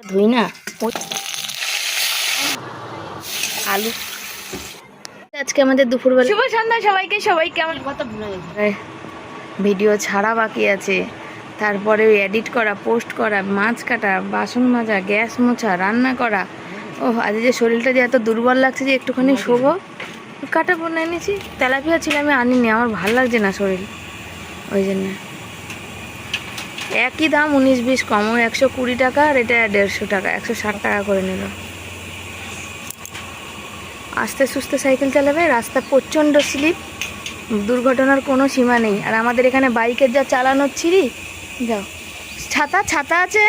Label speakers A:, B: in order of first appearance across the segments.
A: ধুই না? আলু। আজকে আমাদের দুপুরবেলা
B: শুভ সন্ধ্যা সবাইকে সবাই কেমন?
A: কথা ভুলে গেছি। ভিডিও ছাড়া বাকি আছে। তারপরে এডিট করা পোস্ট করা মাছ কাটা বাসন মাজা গ্যাস মোছা রান্না করা। ও আজ যে শরীরটা যে এত দুর্বল লাগছে যে একটুখানি শোবো। কাটা বোনা এনেছি। তেলাপিয়া ছিল আমি আনিনি আমার ভালো লাগছে না শরীর। ওই জন্য। একই দাম উনিশ বিশ কম একশো কুড়ি টাকা আর এটা দেড়শো টাকা, একশো ষাট টাকা করে নিল। আস্তে সুস্তে সাইকেল চালাবে, রাস্তা প্রচণ্ড স্লিপ, দুর্ঘটনার কোনো সীমা নেই। আর আমাদের এখানে বাইকের যা চালানোর ছিঁড়ি, যাও। ছাতা ছাতা আছে?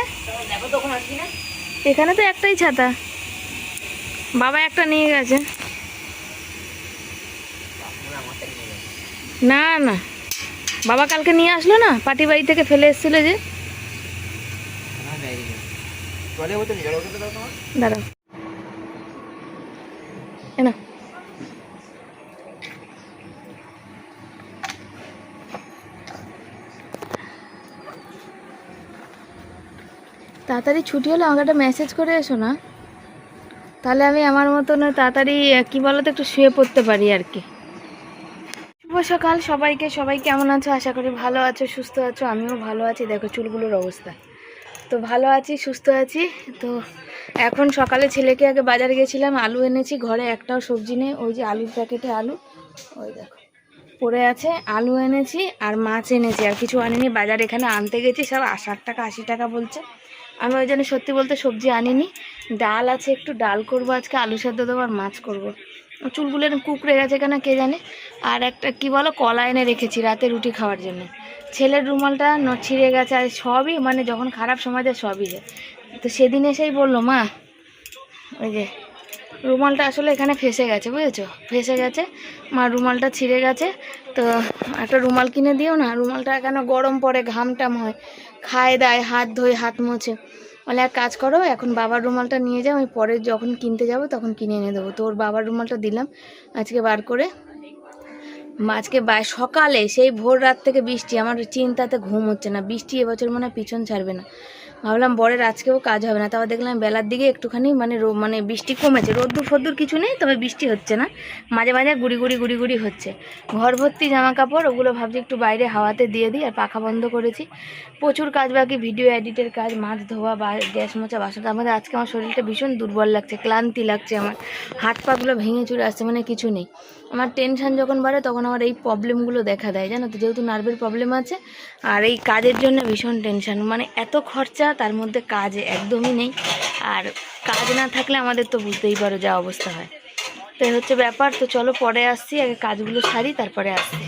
A: এখানে তো একটাই ছাতা। বাবা একটা নিয়ে গেছে। না না। বাবা কালকে নিয়ে আসলো না? পাটি বাড়ি থেকে ফেলে এসেছিল যে। দাঁড়াও। তাড়াতাড়ি ছুটি হলে আমাকে একটা মেসেজ করে এসো না। তাহলে আমি আমার মতন তাড়াতাড়ি কি বলো তো একটু শুয়ে পড়তে পারি আর কি। শুভ সকাল সবাইকে। সবাই কেমন আছো? আশা করি ভালো আছো, সুস্থ আছো, আমিও ভালো আছি। দেখো চুলগুলোর অবস্থা। তো ভালো আছি, সুস্থ আছি। তো এখন সকালে ছেলেকে আগে বাজারে গেছিলাম, আলু এনেছি, ঘরে একটাও সবজি নেই। ওই যে আলুর প্যাকেটে আলু। ওই দেখো, পড়ে আছে। আলু এনেছি আর মাছ এনেছি। আর কিছু আনিনি। বাজার এখানে আনতে গেছি, সব ষাট টাকা, আশি টাকা বলছে। আমি ওই জন্য সত্যি বলতে সবজি আনিনি। ডাল আছে, একটু ডাল করব আজকে, আলু সেদ্ধ দেবো আর মাছ করব। চুলগুলো কুকড়ে গেছে কেন কে জানে? আর একটা কি বলো, কলা এনে রেখেছি রাতে রুটি খাওয়ার জন্য। ছেলের রুমালটা ন, ছিঁড়ে গেছে আর সবই মানে যখন খারাপ সময় যায় সবই যায়। তো সেদিন এসেই বলল, মা, ওই যে রুমালটা আসলে এখানে ফেসে গেছে, বুঝেছ? ফেসে গেছে, মা রুমালটা ছিঁড়ে গেছে। তো একটা রুমাল কিনে দিও না, রুমালটা কেন গরম পড়ে, ঘাম টাম হয়। খায় দায়, হাত ধোয়, হাত মোছে। বলে, এক কাজ করো, এখন বাবার রুমালটা নিয়ে যাও, আমি পরে যখন কিনতে যাব তখন কিনে এনে দেবো। তো ওর বাবার রুমালটা দিলাম, আজকে বার করে। আজকে বা, সকালে, সেই ভোর রাত থেকে বৃষ্টি, আমার চিন্তাতে ঘুম হচ্ছে না। বৃষ্টি এবছর মনে পিছন ছাড়বে না। ভাবলাম, বরের আজকেও কাজ হবে না। তারপর দেখলাম, বেলার দিকে একটুখানি মানে মানে বৃষ্টি কমেছে। রোদ্দুর ফদ্দুর কিছু নেই, তবে বৃষ্টি হচ্ছে না। মাঝে মাঝে গুড়ি গুড়ি গুড়ি গুড়ি হচ্ছে। ঘর ভর্তি জামা কাপড় ওগুলো ভাবছি একটু বাইরে হাওয়াতে দিয়ে দিই আর পাখা বন্ধ করেছি। প্রচুর কাজ বাকি, ভিডিও এডিটের কাজ, মাছ ধোয়া, বা গ্যাস মোছা, বাসন। আমাদের আজকে আমার শরীরটা ভীষণ দুর্বল লাগছে, ক্লান্তি লাগছে আমার। হাত পাগুলো ভেঙে চুরে আসছে মানে কিছু নেই। আমার টেনশন যখন বাড়ে, তখন আমার এই প্রবলেমগুলো দেখা দেয়, জানো তো? যেহেতু নার্ভের প্রবলেম আছে, আর এই কাজের জন্য ভীষণ টেনশান মানে এত খরচা, তার মধ্যে কাজ একদমই নেই। আর কাজ না থাকলে আমাদের তো বুঝতেই পারো যা অবস্থা হয়। তো হচ্ছে ব্যাপার। তো চলো পরে আসছি, আগে কাজগুলো সারি, তারপরে আসছি।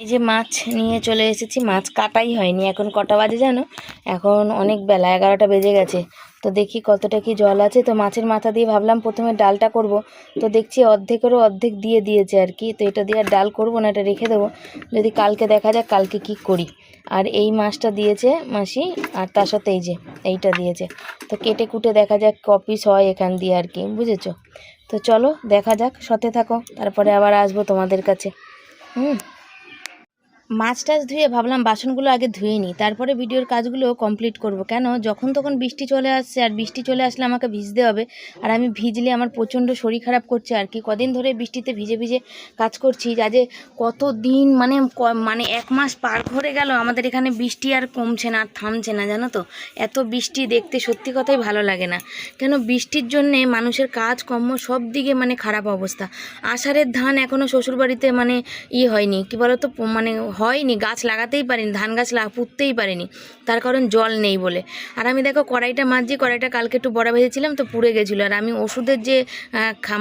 A: এই যে মাছ নিয়ে চলে এসেছি, মাছ কাটাই হয়নি। এখন কটা বাজে জানো? এখন অনেক বেলা, এগারোটা বেজে গেছে। তো দেখি কতটা কি জল আছে। তো মাছের মাথা দিয়ে ভাবলাম প্রথমে ডালটা করব। তো দেখছি অর্ধেকেরও অর্ধেক দিয়ে দিয়েছে আর কি। তো এটা দিয়ে আর ডাল করব না, এটা রেখে দেবো। যদি কালকে দেখা যাক, কালকে কি করি। আর এই মাছটা দিয়েছে মাসি, আর তার সাথে এই যে, এইটা দিয়েছে। তো কেটে কুটে দেখা যাক কপিস হয় এখান দিয়ে আর কি, বুঝেছ? তো চলো, দেখা যাক সতে থাকো। তারপরে আবার আসব তোমাদের কাছে। হুম। মাছ টাছ ধুয়ে ভাবলাম বাসনগুলো আগে ধুয়ে নিই, তারপরে ভিডিওর কাজগুলো কমপ্লিট করব। কেন? যখন তখন বৃষ্টি চলে আসছে আর বৃষ্টি চলে আসলে আমাকে ভিজতে হবে, আর আমি ভিজলে আমার প্রচণ্ড শরীর খারাপ করছে আর কি। কদিন ধরে বৃষ্টিতে ভিজে ভিজে কাজ করছি, যা যে কত দিন মানে মানে এক মাস পার করে গেল, আমাদের এখানে বৃষ্টি আর কমছে না, আর থামছে না, জানো তো? এত বৃষ্টি দেখতে সত্যি কথাই ভালো লাগে না। কেন? বৃষ্টির জন্যে মানুষের কাজ কর্ম সব দিকে মানে খারাপ অবস্থা। আষাঢ়ের ধান এখনও শ্বশুরবাড়িতে মানে ই হয়নি, কী বলো তো মানে হয়নি, গাছ লাগাতেই পারিনি, ধান গাছ পুঁততেই পারিনি, তার কারণ জল নেই বলে। আর আমি দেখো কড়াইটা মাজছি কড়াইটা কালকে একটু বড়া ভেজেছিলাম তো পুড়ে গেছিল। আর আমি ওষুধের যে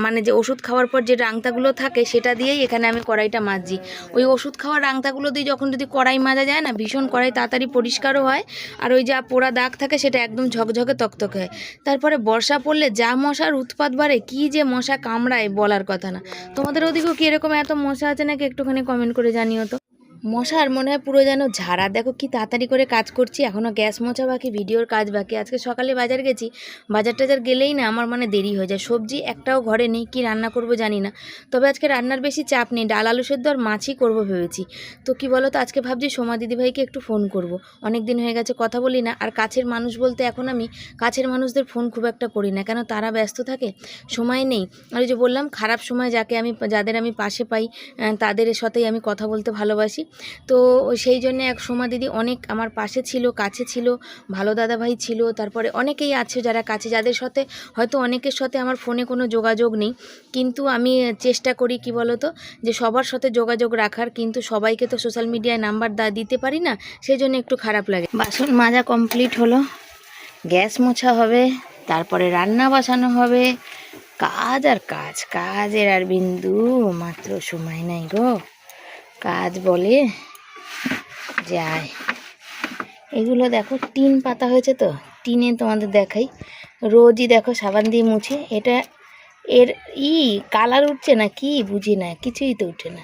A: মানে যে ওষুধ খাওয়ার পর যে রাংতাগুলো থাকে সেটা দিয়েই এখানে আমি কড়াইটা মাজছি ওই ওষুধ খাওয়ার রাংতাগুলো দিয়ে যখন যদি কড়াই মাজা যায় না, ভীষণ কড়াই তাড়াতাড়ি পরিষ্কারও হয় আর ওই যা পোড়া দাগ থাকে সেটা একদম ঝকঝকে তকতকে হয়। তারপরে বর্ষা পড়লে যা মশার উৎপাত বাড়ে, কী যে মশা কামড়ায় বলার কথা না। তোমাদের ওদিকেও কি এরকম এত মশা আছে নাকি একটুখানি কমেন্ট করে জানিও তো। মশার মনে হয় পুরো যেন ঝাড়া। দেখো কি তাড়াতাড়ি করে কাজ করছি এখনও গ্যাস মোছা বাকি, ভিডিওর কাজ বাকি। আজকে সকালে বাজার গেছি, বাজার টাজার গেলেই না আমার মানে দেরি হয়ে যায়। সবজি একটাও ঘরে নেই, কি রান্না করব জানি না। তবে আজকে রান্নার বেশি চাপ নেই, ডাল আলু সেদ্ধ আর মাছই করব ভেবেছি। তো কি বলো তো আজকে ভাবছি সোমা দিদিভাইকে একটু ফোন করব। অনেক দিন হয়ে গেছে কথা বলি না, আর কাছের মানুষ বলতে এখন আমি কাছের মানুষদের ফোন খুব একটা করি না। কেন তারা ব্যস্ত থাকে, সময় নেই। আর যে বললাম, খারাপ সময় যাকে আমি, যাদের আমি পাশে পাই তাদের সাথেই আমি কথা বলতে ভালোবাসি। তো সেই জন্য এক সোমা দিদি অনেক আমার পাশে ছিল, কাছে ছিল, ভালো দাদাভাই ছিল, তারপরে অনেকেই আছে যারা কাছে, যাদের সাথে হয়তো অনেকের সাথে আমার ফোনে কোনো যোগাযোগ নেই। কিন্তু আমি চেষ্টা করি কি বলো তো যে সবার সাথে যোগাযোগ রাখার, কিন্তু সবাইকে তো সোশ্যাল মিডিয়ায় নাম্বার দিতে পারি না, সেই জন্য একটু খারাপ লাগে। বাসন মাজা কমপ্লিট হলো, গ্যাস মোছা হবে, তারপরে রান্না বসানো হবে। কাজ আর কাজ, কাজের আর বিন্দু, মাত্র সময় নাই গো। কাজ বলে, যায়। এগুলো দেখো, টিন পাতা হয়েছে তো, টিনে তোমাদের দেখাই। রোজই দেখো, সাবান দিয়ে মুছে। এটা এর ই, কালার উঠছে না কি? বুঝি না, কিছুই তো উঠে না।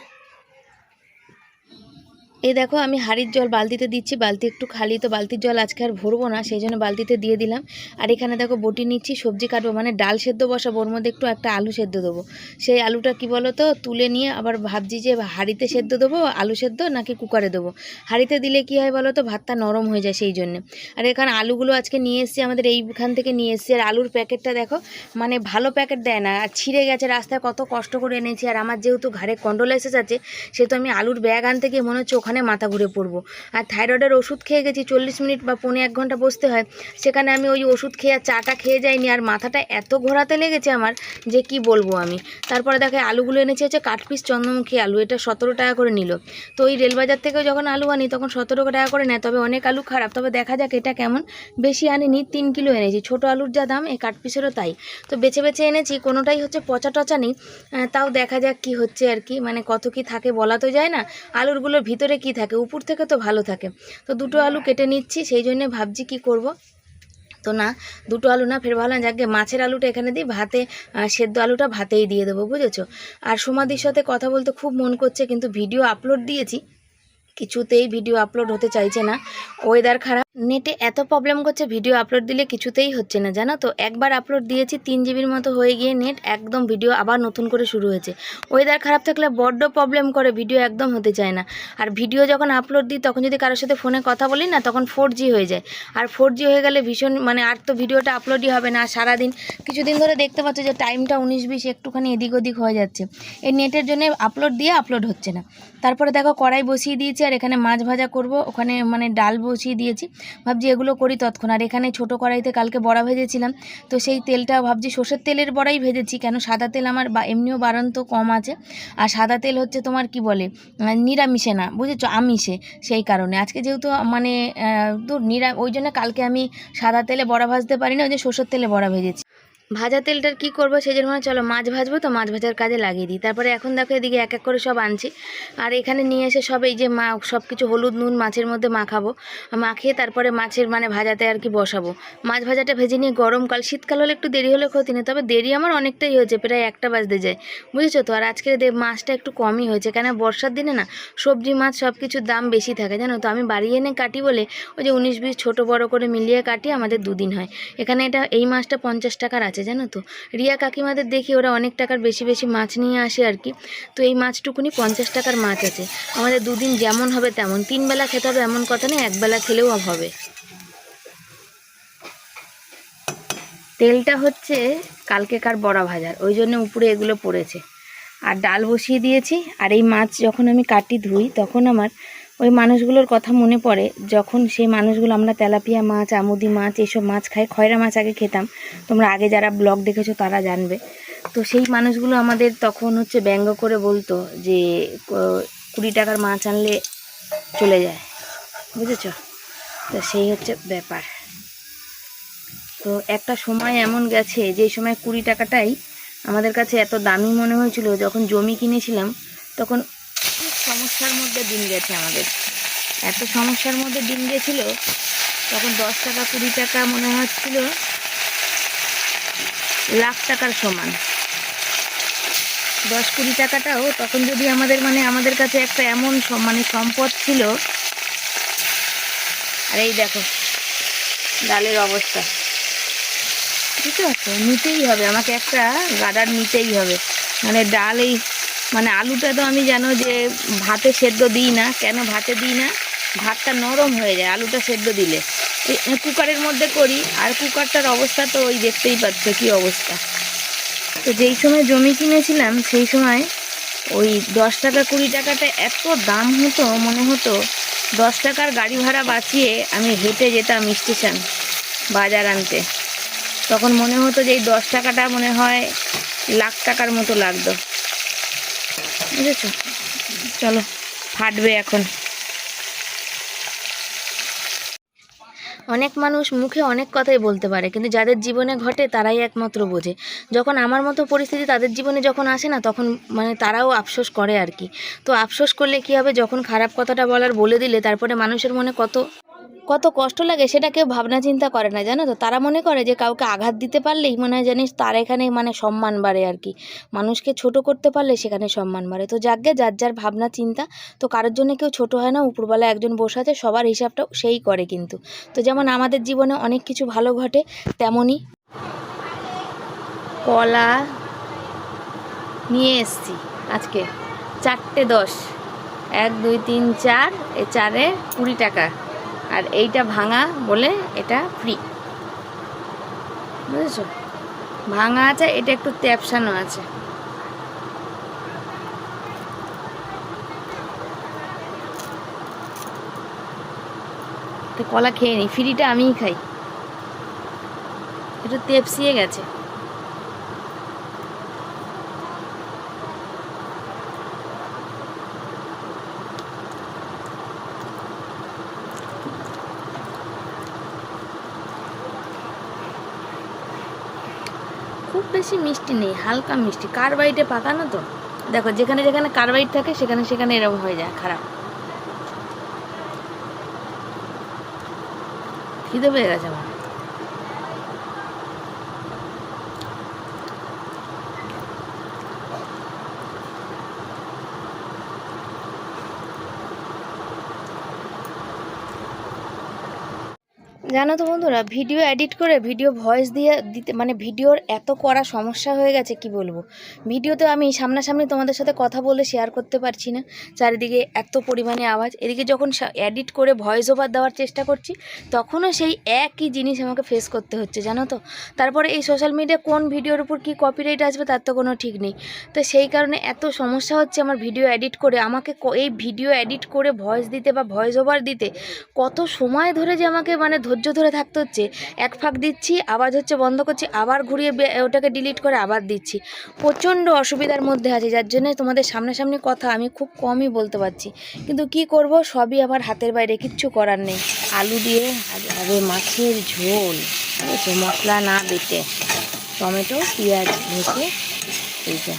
A: এই দেখো, আমি হাড়ির জল বালতিতে দিচ্ছি, বালতি একটু খালি, তো বালতির জল আজকে আর ভরবো না, সেই জন্য বালতিতে দিয়ে দিলাম। আর এখানে দেখো, বটি নিচ্ছি, সবজি কাটবো মানে ডাল সেদ্ধ বসাবো, ওর মধ্যে একটু একটা আলু সেদ্ধ দেবো। সেই আলুটা কি বলো তো তুলে নিয়ে আবার ভাবছি যে হাঁড়িতে সেদ্ধ দেবো, আলু সেদ্ধ নাকি কুকারে দেবো। হাঁড়িতে দিলে কি হয় বলো তো ভাতটা নরম হয়ে যায় সেই জন্য। আর এখানে আলুগুলো আজকে নিয়ে এসেছি, আমাদের এইখান থেকে নিয়ে এসেছি। আর আলুর প্যাকেটটা দেখো মানে ভালো প্যাকেট দেয় না, আর ছিঁড়ে গেছে রাস্তায়, কত কষ্ট করে এনেছি। আর আমার যেহেতু ঘাড়ে কন্ডোলাইসিস আছে, সেহেতু আমি আলুর ব্যাগ আনতে গিয়ে মনে হচ্ছে ওখানে মাথা ঘুরে পড়ব। আর থাইরয়েডের ওষুধ খেয়ে গেছি, চল্লিশ মিনিট বা পৌনে এক ঘণ্টা বসতে হয়, সেখানে আমি ওই ওষুধ খেয়ে আর চাটা খেয়ে যাইনি, আর মাথাটা এত ঘোরাতে লেগেছে আমার যে কি বলব আমি। তারপরে দেখে আলুগুলো এনেছি হচ্ছে কাঠপিস চন্দ্রমুখী আলু, এটা সতেরো টাকা করে নিল। তো ওই রেলবাজার থেকেও যখন আলু আনি, তখন সতেরো টাকা করে নেয়, তবে অনেক আলু খারাপ। তবে দেখা যাক এটা কেমন, বেশি আনিনি, তিন কিলো এনেছি। ছোট আলুর যা দাম, এই কাঠপিসেরও তাই। তো বেছে বেছে এনেছি, কোনোটাই হচ্ছে পচা টচা নেই তাও দেখা যাক কি হচ্ছে আর কি মানে কত কি থাকে বলা তো যায় না। আলুরগুলোর ভিতরে কি থাকে? উপর থেকে তো ভালো থাকে। তো দুটো আলু কেটে নিচ্ছি, সেই জন্যে ভাবছি কি করব? তো না, দুটো আলু না, ফের ভাবলাম যাকে মাছের আলুটা এখানে দিই, ভাতে সেদ্ধ আলুটা ভাতেই দিয়ে দেবো, বুঝেছ? আর সোমাদির সাথে কথা বলতে খুব মন করছে, কিন্তু ভিডিও আপলোড দিয়েছি। কিছুতেই ভিডিও আপলোড হতে চাইছে না। ওয়েদার খারাপ। নেটে এত প্রবলেম করছে ভিডিও আপলোড দিলে কিছুতেই হচ্ছে না, জানো তো? একবার আপলোড দিয়েছি, তিন জিবির মতো হয়ে গিয়ে নেট একদম ভিডিও আবার নতুন করে শুরু হয়েছে। ওয়েদার খারাপ থাকলে বড্ড প্রবলেম করে ভিডিও একদম হতে চায় না। আর ভিডিও যখন আপলোড দিই, তখন যদি কারোর সাথে ফোনে কথা বলি না, তখন ফোর হয়ে যায়। আর ফোর হয়ে গেলে ভীষণ মানে আর তো ভিডিওটা আপলোডই হবে না সারাদিন কিছুদিন ধরে দেখতে পাচ্ছ যে টাইমটা উনিশ, বিশ একটুখানি এদিক ওদিক হয়ে যাচ্ছে। এই নেটের জন্য আপলোড দিয়ে আপলোড হচ্ছে না। তারপরে দেখো কড়াই বসিয়ে দিয়েছি, আর এখানে মাছ ভাজা করব, ওখানে মানে ডাল বসিয়ে দিয়েছি। ভাবছি এগুলো করি তৎক্ষণ আর এখানে ছোটো কড়াইতে কালকে বড়া ভেজেছিলাম। তো সেই তেলটা ভাবছি সর্ষের তেলের বড়াই ভেজেছি, কেন সাদা তেল আমার বা এমনিও তো কম আছে। আর সাদা তেল হচ্ছে তোমার কি বলে? নিরামিষে না, বুঝেছ? আমিষে, সেই কারণে। আজকে যেহেতু মানে দূর নিরা, ওই জন্য কালকে আমি সাদা তেলে বড়া ভাজতে পারি না ওই যে সর্ষের তেলে বড়া ভেজেছি। ভাজা তেলটার কি করব? সেই জন্য চলো মাছ ভাজবো তো মাছ ভাজার কাজে লাগিয়ে দিই। তারপরে এখন দেখো এদিকে এক এক করে সব আনছি। আর এখানে নিয়ে এসে সব এই যে মা, সব কিছু হলুদ নুন মাছের মধ্যে মাখাবো। মাখিয়ে তারপরে মাছের মানে ভাজাতে আর কি বসাবো। মাছ ভাজাটা ভেজে নিয়ে গরমকাল শীতকাল হলে একটু দেরি হলে ক্ষতি নেই, তবে দেরি আমার অনেকটাই হয়েছে, প্রায় একটা বাজতে যায়। বুঝেছ তো? আর আজকের মাছটা একটু কমই হয়েছে কেন বর্ষার দিনে না সবজি মাছ সব কিছুর দাম বেশি থাকে, জানো তো? আমি বাড়ি এনে কাটি বলে ওই যে উনিশ বিশ ছোটো বড় করে মিলিয়ে কাটি আমাদের দুদিন হয়। এখানে এটা, এই মাছটা পঞ্চাশ টাকার আছে। জানো তো? রিয়া কাকিমাদের দেখি ওরা অনেক টাকার বেশি বেশি মাছ নিয়ে আসে আর কি। তো এই মাছটুকুনি পঞ্চাশ টাকার মাছ আছে। আমাদের দুদিন যেমন হবে তেমন। তিন বেলা খেতে হবে এমন কথা নেই একবেলা খেলেও হবে। তেলটা হচ্ছে কালকেকার বড়া ভাজার, ওই জন্য উপরে এগুলো পড়েছে। আর ডাল বসিয়ে দিয়েছি, আর এই মাছ যখন আমি কাটি ধুই, তখন আমার ওই মানুষগুলোর কথা মনে পড়ে। যখন সেই মানুষগুলো, আমরা তেলাপিয়া মাছ, আমুদি মাছ এইসব মাছ খাই, খয়রা মাছ আগে খেতাম। তোমরা আগে যারা ব্লগ দেখেছ, তারা জানবে। তো সেই মানুষগুলো আমাদের তখন হচ্ছে ব্যঙ্গ করে বলতো যে কুড়ি টাকার মাছ আনলে চলে যায়। বুঝেছ? তো সেই হচ্ছে ব্যাপার। তো একটা সময় এমন গেছে, যে সময় কুড়ি টাকাটাই আমাদের কাছে এত দামি মনে হয়েছিল, যখন জমি কিনেছিলাম, তখন সমস্যার মধ্যে দিন গেছে আমাদের। এত সমস্যার মধ্যে দিন গেছিল, তখন দশ টাকা, কুড়ি টাকা মনে হচ্ছিল লাখ টাকার সমান। দশ, কুড়ি টাকাটাও তখন যদি আমাদের মানে আমাদের কাছে একটা এমন মানে সম্পদ ছিল, আর এই দেখো, ডালের অবস্থা। বুঝতে পারছ? নিতেই হবে, আমাকে একটা গাডার নিতেই হবে। মানে ডাল এই মানে আলুটা তো আমি জানো যে ভাতে সেদ্ধ দিই না, কেন ভাতে দিই না? ভাতটা নরম হয়ে যায় আলুটা সেদ্ধ দিলে। কুকারের মধ্যে করি, আর কুকারটার অবস্থা তো ওই দেখতেই পাচ্ছ কি অবস্থা। তো যেই সময় জমি কিনেছিলাম, সেই সময় ওই দশ টাকা কুড়ি টাকাটা এত দাম হতো, মনে হতো দশ টাকার গাড়ি ভাড়া বাঁচিয়ে আমি হেঁটে যেতাম স্টেশন বাজার আনতে। তখন মনে হতো যে এই দশ টাকাটা মনে হয় লাখ টাকার মতো লাগতো। বুঝেছ? চলো, ফাটবে এখন। অনেক মানুষ মুখে অনেক কথাই বলতে পারে, কিন্তু যাদের জীবনে ঘটে তারাই একমাত্র বোঝে। যখন আমার মতো পরিস্থিতি তাদের জীবনে যখন আসে না, তখন মানে তারাও আফসোস করে আর কি। তো আফসোস করলে কি হবে? যখন খারাপ কথাটা বলার বলে দিলে, তারপরে মানুষের মনে কত কত কষ্ট লাগে সেটা কেউ ভাবনা চিন্তা করে না, জানো তো? তারা মনে করে যে কাউকে আঘাত দিতে পারলেই মনে হয় জানিস তার এখানে মানে সম্মান বাড়ে আর কি। মানুষকে ছোট করতে পারলে সেখানে সম্মান বাড়ে। তো যাকে যার যার ভাবনা চিন্তা, তো কারোর জন্য কেউ ছোট হয় না উপরবেলা একজন বসে আছে, সবার হিসাবটা সেই করে কিন্তু। তো যেমন আমাদের জীবনে অনেক কিছু ভালো ঘটে, তেমনই কলা নিয়ে এসছি আজকে। চারটে দশ। এক, দুই, তিন, চার, এ চারে কুড়ি টাকা। আর এইটা ভাঙা বলে এটা ফ্রি বুঝেছ? ভাঙা আছে, এটা একটু ত্যাপসানো আছে। কলা খেয়ে নিই ফ্রিটা আমিই খাই। একটু তেপসিয়ে গেছে খুব বেশি মিষ্টি নেই, হালকা মিষ্টি। কার্বাইটে পাকানো তো? দেখো, যেখানে যেখানে কার্বাইট থাকে, সেখানে সেখানে এরকম হয়ে যায়, খারাপ। খিদে পেয়ে গেছে আমার। জানো তো বন্ধুরা ভিডিও এডিট করে ভিডিও ভয়েস দিয়ে দিতে মানে ভিডিওর এত করা সমস্যা হয়ে গেছে, কি বলব? ভিডিওতে আমি সামনাসামনি তোমাদের সাথে কথা বলে শেয়ার করতে পারছি না। চারিদিকে এত পরিমাণে আওয়াজ। এদিকে যখন এডিট করে ভয়েস ওভার দেওয়ার চেষ্টা করছি, তখনও সেই একই জিনিস আমাকে ফেস করতে হচ্ছে, জানো তো? তারপরে এই সোশ্যাল মিডিয়া কোন ভিডিওর উপর কী কপিরাইট আসবে, তার তো কোনো ঠিক নেই। তো সেই কারণে এত সমস্যা হচ্ছে আমার ভিডিও এডিট করে। আমাকে এই ভিডিও এডিট করে ভয়েস দিতে বা ভয়েস ওভার দিতে কত সময় ধরে যে আমাকে মানে ধৈর্য ধরে থাকতে হচ্ছে। এক ফাঁক দিচ্ছি, আবার হচ্ছে বন্ধ করছি, আবার ঘুরিয়ে ওটাকে ডিলিট করে আবার দিচ্ছি। প্রচণ্ড অসুবিধার মধ্যে আছে, যার জন্য তোমাদের সামনাসামনি কথা আমি খুব কমই বলতে পারছি। কিন্তু কি করব, সবই আমার হাতের বাইরে, কিচ্ছু করার নেই। আলু দিয়ে আরে মাছের ঝোল। মশলা না বেটে। টমেটো, পেঁয়াজ ভেসে এই যে।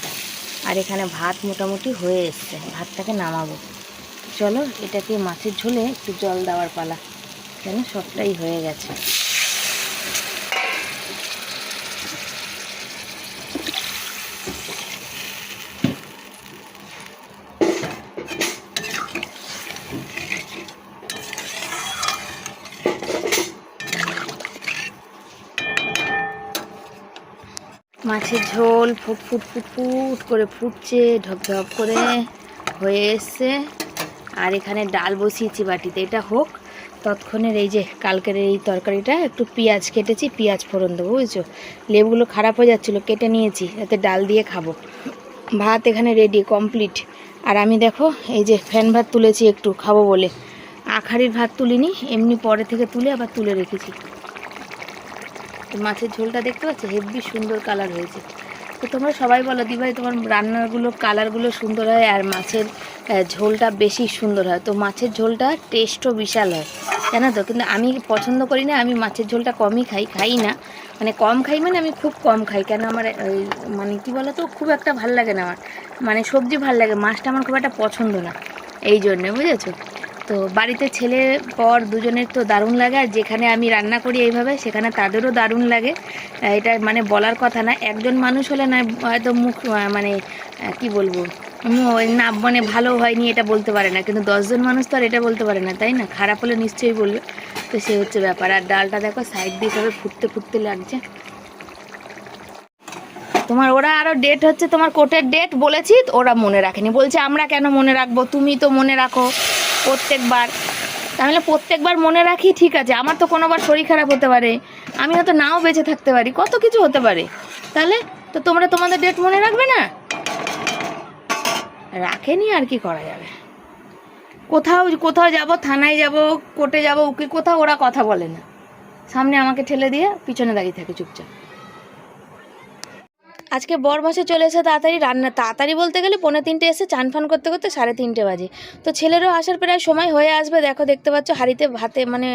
A: আর এখানে ভাত মোটামুটি হয়ে এসছে। ভাতটাকে নামাবো। চলো, এটাকে মাছের ঝোলে একটু জল দেওয়ার পালা। কেন সবটাই হয়ে গেছে? মাছের ঝোল ফুট ফুট ফুট ফুট করে ফুটছে, ঢপ ঢপ করে হয়ে এসছে। আর এখানে ডাল বসিয়েছি বাটিতে, এটা হোক। তৎক্ষণের এই যে কালকের এই তরকারিটা, একটু পেঁয়াজ কেটেছি, পেঁয়াজ ফোড়ন দেবো, বুঝছ? লেবুগুলো খারাপ হয়ে যাচ্ছিল, কেটে নিয়েছি যাতে ডাল দিয়ে খাব। ভাত এখানে রেডি কমপ্লিট আর আমি দেখো, এই যে ফ্যান ভাত তুলেছি একটু, খাব বলে। আখারির ভাত তুলিনি, এমনি পরে থেকে তুলে আবার তুলে রেখেছি। মাছের ঝোলটা দেখতে পাচ্ছি? হেভি সুন্দর কালার হয়েছে। তো তোমরা সবাই বলো দিভাই, তোমার রান্নাগুলো, কালারগুলো সুন্দর হয় আর মাছের ঝোলটা বেশি সুন্দর হয়। তো মাছের ঝোলটা টেস্টও বিশাল হয়, জানো তো? কিন্তু আমি পছন্দ করি না, আমি মাছের ঝোলটা কমই খাই খাই না। মানে কম খাই মানে আমি খুব কম খাই, কেন আমার মানে কী বলো তো খুব একটা ভালো লাগে না আমার। মানে সবজি ভালো লাগে, মাছটা আমার খুব একটা পছন্দ না, এই জন্যে, বুঝেছ? তো বাড়িতে ছেলে পর দুজনের তো দারুণ লাগে, আর যেখানে আমি রান্না করি এইভাবে, সেখানে তাদেরও দারুণ লাগে। এটা মানে বলার কথা না, একজন মানুষ হলে না, হয়তো মুখ মানে কি বলব না মানে ভালো হয়নি এটা বলতে পারে না, কিন্তু দশজন মানুষ তো আর এটা বলতে পারে না, তাই না? খারাপ হলে নিশ্চয়ই বলবে। তো সে হচ্ছে ব্যাপার, আর ডালটা দেখো সাইড দিয়ে সবে ফুটতে ফুটতে লাগছে। তোমার, ওরা আরও ডেট হচ্ছে, তোমার কোর্টের ডেট বলেছি ওরা মনে রাখেনি। বলছে, আমরা কেন মনে রাখব? তুমি তো মনে রাখো। প্রত্যেকবার। তাহলে প্রত্যেকবার মনে রাখি, ঠিক আছে। আমার তো কোনোবার শরীর খারাপ হতে পারে। আমি হয়তো নাও বেঁচে থাকতে পারি। কত কিছু হতে পারে। তাহলে তো তোমরা তোমাদের ডেট মনে রাখবে না? রাখেনি আর কি করা যাবে। কোথাও কোথাও যাব, থানায় যাব কোর্টে যাব, উকিল, কোথাও ওরা কথা বলে না। সামনে আমাকে ঠেলে দিয়ে পিছনে দাঁড়িয়ে থাকে চুপচাপ। আজকে বর মাসে চলে এসে তাড়াতাড়ি রান্না, তাড়াতাড়ি বলতে গেলে পনেরো তিনটে এসে চান ফান করতে করতে সাড়ে তিনটে বাজে। তো ছেলেরও আসার প্রায় সময় হয়ে আসবে। দেখো, দেখতে পাচ্ছ হাঁড়িতে ভাতে মানে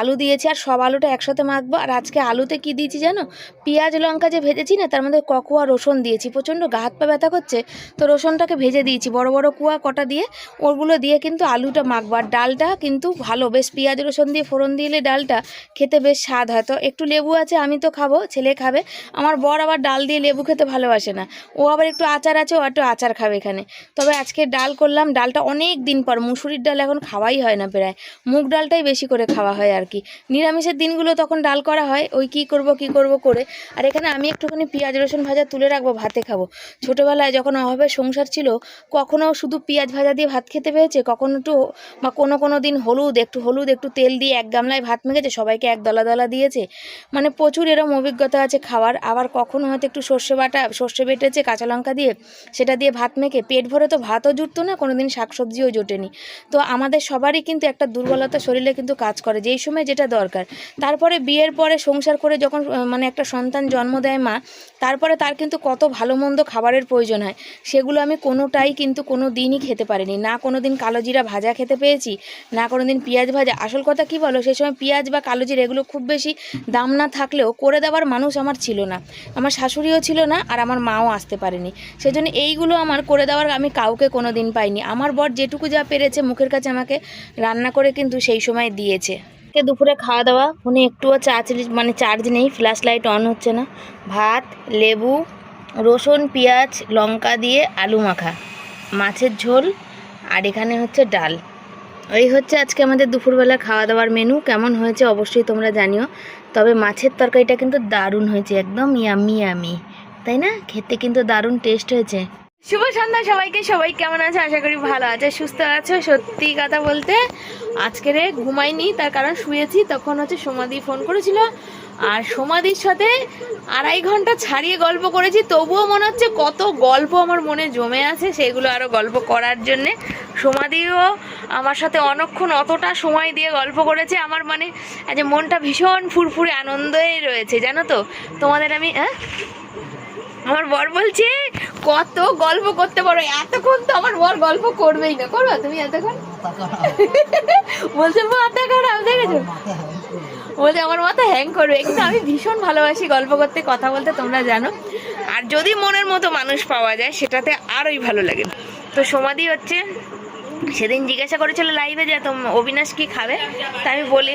A: আলু দিয়েছি আর সব আলুটা একসাথে মাখবো। আর আজকে আলুতে কি দিয়েছি জানো? পেঁয়াজ, লঙ্কা যে ভেজেছি না, তার মধ্যে ককুয়া, রসুন দিয়েছি। প্রচণ্ড গা হাত পা ব্যথা করছে। তো রসুনটাকে ভেজে দিয়েছি বড় বড় কুয়া কটা দিয়ে। ওগুলো দিয়ে কিন্তু আলুটা মাখবো। আর ডালটা কিন্তু ভালো, বেশ পেঁয়াজ, রসুন দিয়ে ফোড়ন দিলে ডালটা খেতে বেশ স্বাদ হয়। তো একটু লেবু আছে, আমি তো খাব, ছেলে খাবে। আমার বর আবার ডাল দিয়ে লেবু খেতে ভালোবাসে না। ও আবার একটু আচার আছে, ও একটু আচার খাবে এখানে। তবে আজকে ডাল করলাম, ডালটা অনেক দিন পর, মুসুরির ডাল এখন খাওয়াই হয় না প্রায়। মুগ ডালটাই বেশি করে খাওয়া হয় আর কি। নিরামিষের দিনগুলো তখন ডাল করা হয়, ওই কি করব কি করব করে। আর এখানে আমি একটুখানি পেঁয়াজ, রসুন ভাজা তুলে রাখব, ভাতে খাব। ছোটোবেলায় যখন অভাবে সংসার ছিল, কখনো শুধু পেঁয়াজ ভাজা দিয়ে ভাত খেতে পেয়েছে, কখনো একটু বা কোনো কোনো দিন হলুদ, একটু হলুদ, একটু তেল দিয়ে এক গামলায় ভাত মেখেছে, সবাইকে এক দলা দলা দিয়েছে। মানে প্রচুর এরম অভিজ্ঞতা আছে খাওয়ার। আবার কখনো হয়তো একটু সর্ষে বাটা সর্ষে বেটেছে কাঁচা লঙ্কা দিয়ে সেটা দিয়ে ভাত মেখে পেট ভরে তো ভাতও জুটতো না কোনো দিন শাকসবজিও জোটেনি। তো আমাদের সবারই কিন্তু একটা দুর্বলতা শরীরে কিন্তু কাজ করে, যেই সময় যেটা দরকার। তারপরে বিয়ের পরে সংসার করে যখন মানে একটা সন্তান জন্ম দেয় মা, তারপরে তার কিন্তু কত ভালো মন্দ খাবারের প্রয়োজন হয়, সেগুলো আমি কোনোটাই কিন্তু কোনো দিনই খেতে পারিনি। না কোনো দিন কালো জিরা ভাজা খেতে পেয়েছি, না কোনো দিন পেঁয়াজ ভাজা। আসল কথা কি বলো সেই সময় পেঁয়াজ বা কালো জিরা এগুলো খুব বেশি দাম না থাকলেও করে দেওয়ার মানুষ আমার ছিল না। আমার শাশুড়িও ছিল না আর আমার মাও আসতে পারেনি। সেজন্য এইগুলো আমার করে দেওয়ার আমি কাউকে কোনো দিন পাইনি। আমার বর যেটুকু যা পেরেছে, মুখের কাছে আমাকে রান্না করে কিন্তু সেই সময় দিয়েছে। আজকে দুপুরে খাওয়া দাওয়া ফোনে একটুও চার্জ মানে চার্জ নেই ফ্ল্যাশ লাইট অন হচ্ছে না। ভাত, লেবু, রসুন, পেঁয়াজ, লঙ্কা দিয়ে আলু মাখা, মাছের ঝোল, আর এখানে হচ্ছে ডাল। এই হচ্ছে আজকে আমাদের দুপুরবেলা খাওয়া দাওয়ার মেনু কেমন হয়েছে অবশ্যই তোমরা জানিও। তবে মাছের তরকারিটা কিন্তু দারুণ হয়েছে, একদম ইয়ামি ইয়ামি তাই না? খেতে কিন্তু দারুণ টেস্ট হয়েছে। শুভ সন্ধ্যা সবাইকে, সবাই কেমন আছে? আশা করি ভালো আছে, সুস্থ আছো, সত্যি কথা বলতে আজকে রে ঘুমাইনি, তার কারণ শুয়েছি, তখন হচ্ছে সমাধি ফোন করেছিল। আর সমাধির সাথে আড়াই ঘণ্টা ছাড়িয়ে গল্প করেছি, তবুও মনে হচ্ছে কত গল্প আমার মনে জমে আছে, সেগুলো আরও গল্প করার জন্যে। সমাধিও আমার সাথে অনেকক্ষণ অতটা সময় দিয়ে গল্প করেছে, আমার মানে আজ মনটা ভীষণ ফুরফুরে আনন্দই রয়েছে, জানো তো? তোমাদের আমি হ্যাঁ? আমার বর বলছে, কত গল্প করতে পারো। এতক্ষণ তো আমার বর গল্প করবেই না। করবা তুমি এতক্ষণ। বলছে দেখেছ। বলছে, আমার মাথা হ্যাং করবে। কিন্তু আমি ভীষণ ভালোবাসি গল্প করতে, কথা বলতে, তোমরা জানো। আর যদি মনের মতো মানুষ পাওয়া যায়, সেটাতে আরোই ভালো লাগে। তো সমাধি হচ্ছে। সেদিন জিজ্ঞাসা করেছিল লাইভে যে, তোম অবিনাশ কি খাবে? তা আমি বলি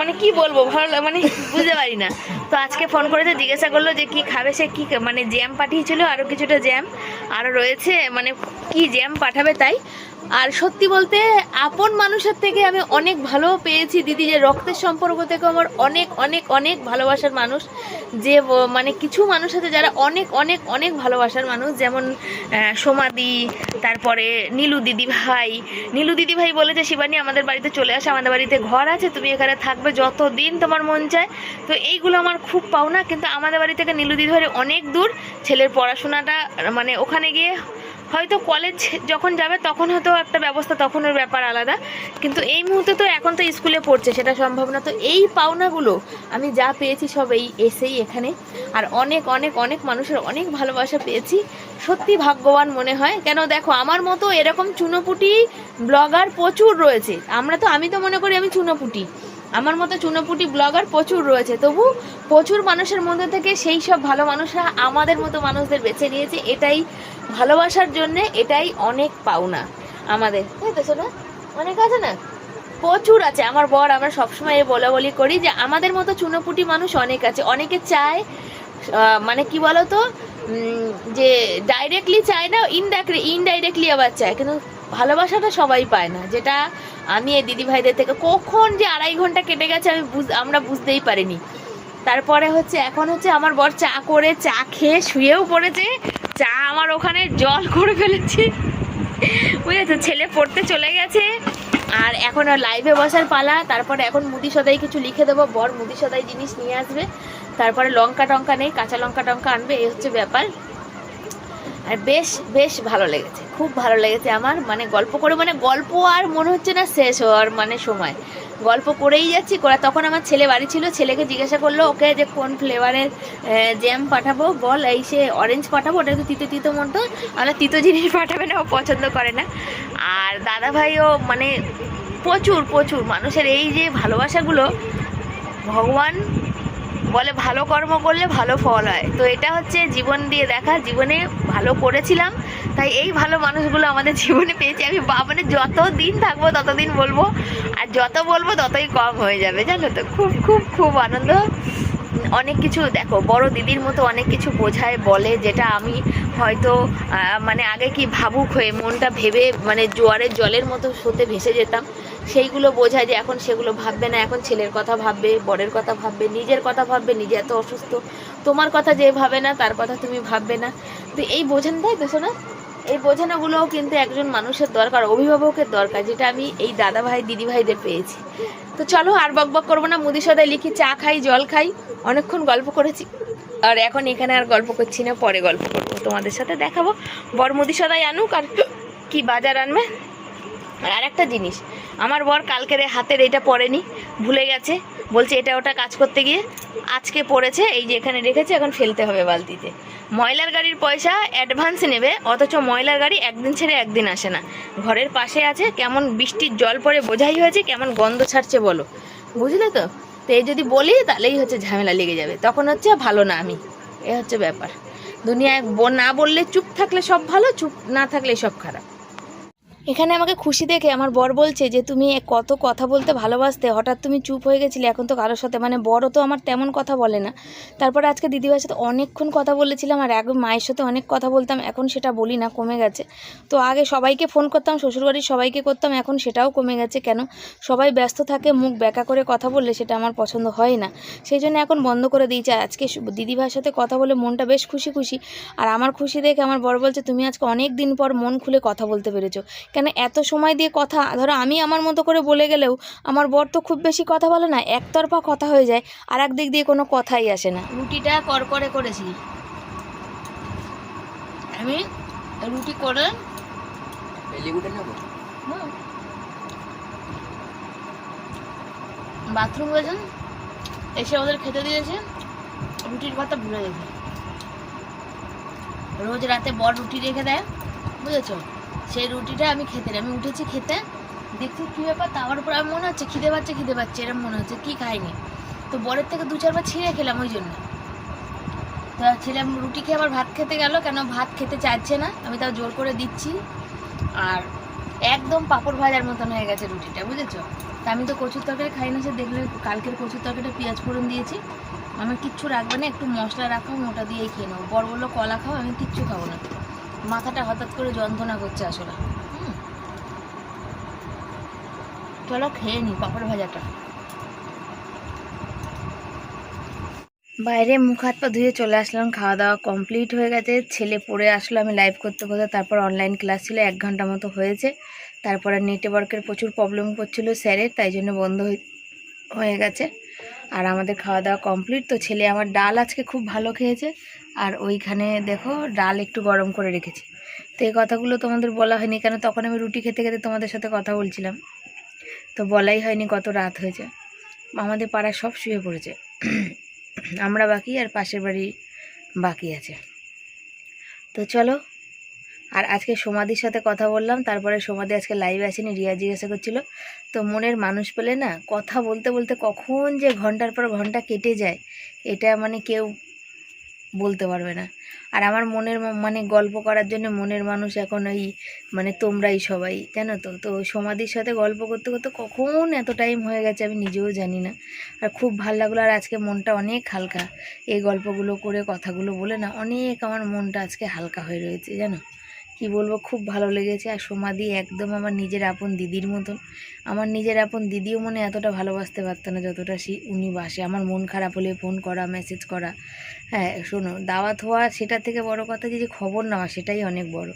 A: মানে কি বলব? ভালো মানে বুঝতে পারি না। তো আজকে ফোন করেছে, জিজ্ঞাসা করল যে, কি খাবে? সে কি মানে জ্যাম পাঠিয়েছিল আরও কিছুটা জ্যাম আরও রয়েছে মানে কি জ্যাম পাঠাবে তাই। আর সত্যি বলতে, আপন মানুষের থেকে আমি অনেক ভালো পেয়েছি, দিদি, যে রক্তের সম্পর্ক থেকে আমার অনেক অনেক অনেক ভালোবাসার মানুষ। যে মানে কিছু মানুষ আছে যারা অনেক অনেক অনেক ভালোবাসার মানুষ, যেমন সোমাদি, তারপরে নীলু দিদি ভাই নীলু দিদি ভাই বলেছে শিবানী, আমাদের বাড়িতে চলে আসে, আমাদের বাড়িতে ঘর আছে, তুমি এখানে থাকবে যত দিন তোমার মন চায়। তো এইগুলো আমার খুব পাওনা, কিন্তু আমাদের বাড়ি থেকে নীলু দিদি ভাই অনেক দূর। ছেলের পড়াশোনাটা মানে ওখানে গিয়ে হয়তো কলেজ যখন যাবে তখন হয়তো একটা ব্যবস্থা তখন ওর ব্যাপার আলাদা। কিন্তু এই মুহূর্তে তো এখন তো স্কুলে পড়ছে, সেটা সম্ভব না। তো এই পাওনাগুলো আমি যা পেয়েছি সব এই এসেই এখানে। আর অনেক অনেক অনেক মানুষের অনেক ভালোবাসা পেয়েছি। সত্যি ভাগ্যবান মনে হয়। কেন দেখো, আমার মতো এরকম চুনোপুটি ব্লগার প্রচুর রয়েছে। আমরা তো, আমি তো মনে করি আমি চুনোপুটি। আমার মতো চুনোপুটি ব্লগার প্রচুর রয়েছে। তবু প্রচুর মানুষের মধ্যে থেকে সেই সব ভালো মানুষরা আমাদের মতো মানুষদের বেছে নিয়েছে। এটাই ভালোবাসার জন্য এটাই অনেক পাওনা আমাদের। তো অনেক আছে না? প্রচুর আছে। আমার বর আমরা সবসময় বলা বলি করি যে আমাদের মতো চুনোপুটি মানুষ অনেক আছে। অনেকে চায় মানে কি বলতো? যে ডাইরেক্টলি চায় না ইনডাইরেক্টলি ইনডাইরেক্টলি আবার চায়। কিন্তু ভালোবাসাটা সবাই পায় না। যেটা আমি এই দিদি ভাইদের থেকে কখন যে আড়াই ঘণ্টা কেটে গেছে আমি আমরা বুঝতেই পারিনি। তারপরে হচ্ছে, এখন হচ্ছে আমার বর চা করে চা খেয়ে শুয়েও পড়েছে। চা আমার ওখানে জল করে ফেলেছি। বুঝেছ? ছেলে পড়তে চলে গেছে। আর এখন লাইভে বসার পালা। তারপরে এখন মুদি সদাই কিছু লিখে দেবো। বর মুদি সদাই জিনিস নিয়ে আসবে। তারপরে লঙ্কা টঙ্কা নেই, কাঁচা লঙ্কা টঙ্কা আনবে, এই হচ্ছে ব্যাপার। আর বেশ বেশ ভালো লেগেছে। খুব ভালো লেগেছে আমার। মানে গল্প করে মানে গল্প আর মনে হচ্ছে না শেষ হওয়ার মানে সময়। গল্প করেই যাচ্ছি, করে তখন আমার ছেলে বাড়ি ছিল, ছেলেকে জিজ্ঞাসা করল, ওকে যে কোন ফ্লেভারের জ্যাম পাঠাবো? বল, এই সে অরেঞ্জ পাঠাবো, ওটা তিতো তিতো মতো। আমরা তিতো জিনিস পাঠাবে না, ও পছন্দ করে না। আর দাদা ভাইও মানে প্রচুর প্রচুর। মানুষের এই যে ভালোবাসাগুলো, ভগবান বলে ভালো কর্ম করলে ভালো ফল হয়। তো এটা হচ্ছে জীবন দিয়ে দেখা। জীবনে ভালো করেছিলাম, তাই এই ভালো মানুষগুলো আমাদের জীবনে পেয়েছি। আমি মানে যত দিন থাকব, ততদিন বলব। আর যত বলব, ততই কম হয়ে যাবে, জানো তো? খুব খুব খুব আনন্দ। অনেক কিছু দেখো, বড় দিদির মতো অনেক কিছু বোঝায়, বলে, যেটা আমি হয়তো মানে আগে কি ভাবুক হয়ে মনটা ভেবে মানে জোয়ারের জলের মতো স্রোতে ভেসে যেতাম। সেইগুলো বোঝায় যে এখন সেগুলো ভাববে না, এখন ছেলের কথা ভাববে, বরের কথা ভাববে, নিজের কথা ভাববে, নিজে এত অসুস্থ। তোমার কথা যে ভাবে না, তার কথা তুমি ভাববে না। তো এই বোঝান তাই তো শোনা এই বোঝানোগুলোও কিন্তু একজন মানুষের দরকার, অভিভাবকের দরকার, যেটা আমি এই দাদা ভাই দিদি ভাইদের পেয়েছি। তো চলো আর বক বক করব না, মুদি লিখি, চা খাই, জল খাই, অনেকক্ষণ গল্প করেছি। আর এখন এখানে আর গল্প করছি না, পরে গল্প করব। তোমাদের সাথে দেখাবো। বর মুদি সদাই আনুক আর কি বাজার আনবে? আর আরেকটা জিনিস, আমার বর কালকের হাতের এটা পড়েনি ভুলে গেছে, বলছে এটা ওটা কাজ করতে গিয়ে আজকে পড়েছে, এই যে এখানে রেখেছে, এখন ফেলতে হবে বালতিতে। ময়লার গাড়ির পয়সা অ্যাডভান্স নেবে, অথচ ময়লার গাড়ি একদিন ছেড়ে একদিন আসে না। ঘরের পাশে আছে, কেমন বৃষ্টির জল পড়ে, বোঝাই হয়েছে, কেমন গন্ধ ছাড়ছে, বলো। বুঝলে তো? তো এই যদি বলি, তাহলেই হচ্ছে ঝামেলা লেগে যাবে। তখন হচ্ছে ভালো না আমি। এ হচ্ছে ব্যাপার। দুনিয়ায় না বললে চুপ থাকলে সব ভালো, চুপ না থাকলে সব খারাপ। এখানে আমাকে খুশি দেখে আমার বর বলছে যে, তুমি কত কথা বলতে ভালোবাসতে। হঠাৎ তুমি চুপ হয়ে গেছিলে, এখন তো কারোর সাথে মানে বড় তো আমার তেমন কথা বলে না। তারপর আজকে দিদিভাইয়ের সাথে অনেকক্ষণ কথা বলেছিলাম আর আগে মায়ের সাথে অনেক কথা বলতাম, এখন সেটা বলি না, কমে গেছে। তো আগে সবাইকে ফোন করতাম, শ্বশুরবাড়ির সবাইকে করতাম, এখন সেটাও কমে গেছে। কেন? সবাই ব্যস্ত থাকে, মুখ ব্যাকা করে কথা বললে সেটা আমার পছন্দ হয় না। সেই জন্য এখন বন্ধ করে দিয়েছে। আজকে দিদিভাইয়ের সাথে কথা বলে মনটা বেশ খুশি খুশি। আর আমার খুশি দেখে আমার বর বলছে, তুমি আজকে অনেক দিন পর মন খুলে কথা বলতে পেরেছ। কেন এত সময় দিয়ে কথা? ধরো আমি আমার মতো করে বলে গেলেও আমার বর তো খুব বেশি কথা বলে না একতরফা কথা হয়ে যায় আর এক দিক দিয়ে কোনো কথাই আসে না। রুটিটা করকরে করেছি। আমি রুটি করে বাথরুম গেছেন এসে ওদের খেতে দিয়েছে রুটির কথা ভুলে গেছে। রোজ রাতে বড় রুটি রেখে দেয় বুঝেছ? সেই রুটিটা আমি খেতে আমি উঠেছি খেতে, দেখছি কী ব্যাপার, তাওয়ার উপর আমার মনে হচ্ছে খিদে পাচ্ছে খিদে পাচ্ছে এরকম মনে হচ্ছে, কী খাইনি? তো বরের থেকে দু চারবার ছিঁড়ে খেলাম ওই জন্য। তো ছেলে রুটি খেয়ে আবার ভাত খেতে গেল, কেন ভাত খেতে চাইছে না, আমি তাও জোর করে দিচ্ছি। আর একদম পাঁপড় ভাজার মতন হয়ে গেছে রুটিটা, বুঝেছ? তা আমি তো কচুর তরকারি খাই না, সে দেখলে কালকের কচুর তরকারিটা পেঁয়াজ ফোড়ন দিয়েছি। আমার কিচ্ছু রাখবে না, একটু মশলা রাখো, মোটা দিয়েই খেয়ে নেব। বড় বলল, কলা খাও, আমি কিচ্ছু খাব না। মাথাটা হঠাৎ করে যন্ত্রণা করছে আসলে। চলো খেয়ে নি পাঁপড় ভাজাটা। বাইরে মুখ হাত পা ধুয়ে চলে আসলাম, খাওয়া দাওয়া কমপ্লিট হয়ে গেছে। ছেলে পড়ে আসলো, আমি লাইভ করতে করতে, তারপর অনলাইন ক্লাস ছিল, এক ঘণ্টা মতো হয়েছে। তারপরে নেটওয়ার্কের প্রচুর প্রবলেম করছিল স্যারের, তাই জন্য বন্ধ হয়ে- গেছে। আর আমাদের খাওয়া দাওয়া কমপ্লিট, তো ছেলে আমার ডাল আজকে খুব ভালো খেয়েছে। আর ওইখানে দেখো ডাল একটু গরম করে রেখেছি। তো এই কথাগুলো তোমাদের বলা হয়নি, কেন তখন আমি রুটি খেতে খেতে তোমাদের সাথে কথা বলছিলাম। তো বলাই হয়নি কত রাত হয়েছে। আমাদের পাড়া সব শুয়ে পড়েছে। আমরা বাকি আর পাশের বাড়ি বাকি আছে। তো চলো, আর আজকে সমাধির সাথে কথা বললাম, তারপরে সমাধি আজকে লাইভে আসেনি, রিয়া জিজ্ঞাসা করছিল, তো মনের মানুষ পেলে না? কথা বলতে বলতে কখন যে ঘণ্টার পর ঘণ্টা কেটে যায়, এটা মানে কেউ বলতে পারবে না। আর আমার মনের মানে গল্প করার জন্য মনের মানুষ এখন এই মানে তোমরাই সবাই, জানো তো? তো সমাধির সাথে গল্প করতে করতে কখন এত টাইম হয়ে গেছে আমি নিজেও জানি না। আর খুব ভালো লাগল আর আজকে মনটা অনেক হালকা। এই গল্পগুলো করে কথাগুলো বলে না, অনেক আমার মনটা আজকে হালকা হয়ে রয়েছে, জানো? কি বলব, খুব ভালো লেগেছে। আর সমাধি একদম আমার নিজের আপন দিদির মতন। আমার নিজের আপন দিদিও মনে এতটা ভালোবাসতে পারতো না যতটা সে উনি বাসে। আমার মন খারাপ হলে ফোন করা মেসেজ করা। হ্যাঁ শোনো, দাওয়াত হওয়া সেটা থেকে বড় কথা যে খবর নেওয়া সেটাই অনেক বড়।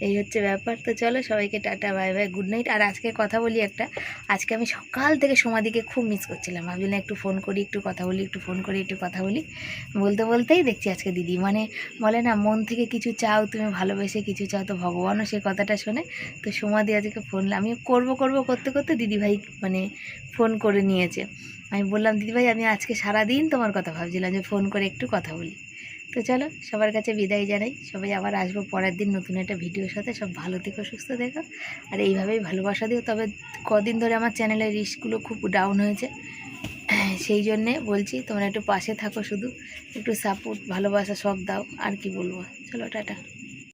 A: এই হচ্ছে ব্যাপার। তো চলো সবাইকে tata, bye bye good night আর আজকে কথা বলি একটা, আজকে আমি সকাল থেকে সমাধিকে খুব মিস করছিলাম। ভাবছিলাম একটু ফোন করি, একটু কথা বলি, একটু ফোন করি, একটু কথা বলি। বলতে, বলতেই দেখছি আজকে দিদি। মানে বলে না, মন থেকে কিছু চাও, তুমি ভালোবেসে কিছু চাও, তো ভগবানও সে কথাটা শোনে। তো সমাধি আজকে ফোন আমি করব করব, করতে করতে দিদিভাই মানে ফোন করে নিয়েছে। আমি বললাম দিদিভাই আমি আজকে সারা দিন তোমার কথা ভাবছিলাম যে ফোন করে একটু কথা বলি। তো চলো, সবার কাছে বিদায় জানাই। সবাই আবার আসব পরের দিন নতুন একটা ভিডিওর সাথে। সব ভালো থেকো, সুস্থ দেখো আর এইভাবেই ভালোবাসা দিও। তবে কদিন ধরে আমার চ্যানেলের রিস্কগুলো খুব ডাউন হয়েছে। সেই জন্যে বলছি, তোমরা একটু পাশে থাকো শুধু। একটু সাপোর্ট ভালোবাসা সব দাও। আর কি বলব? চলো, টাটা।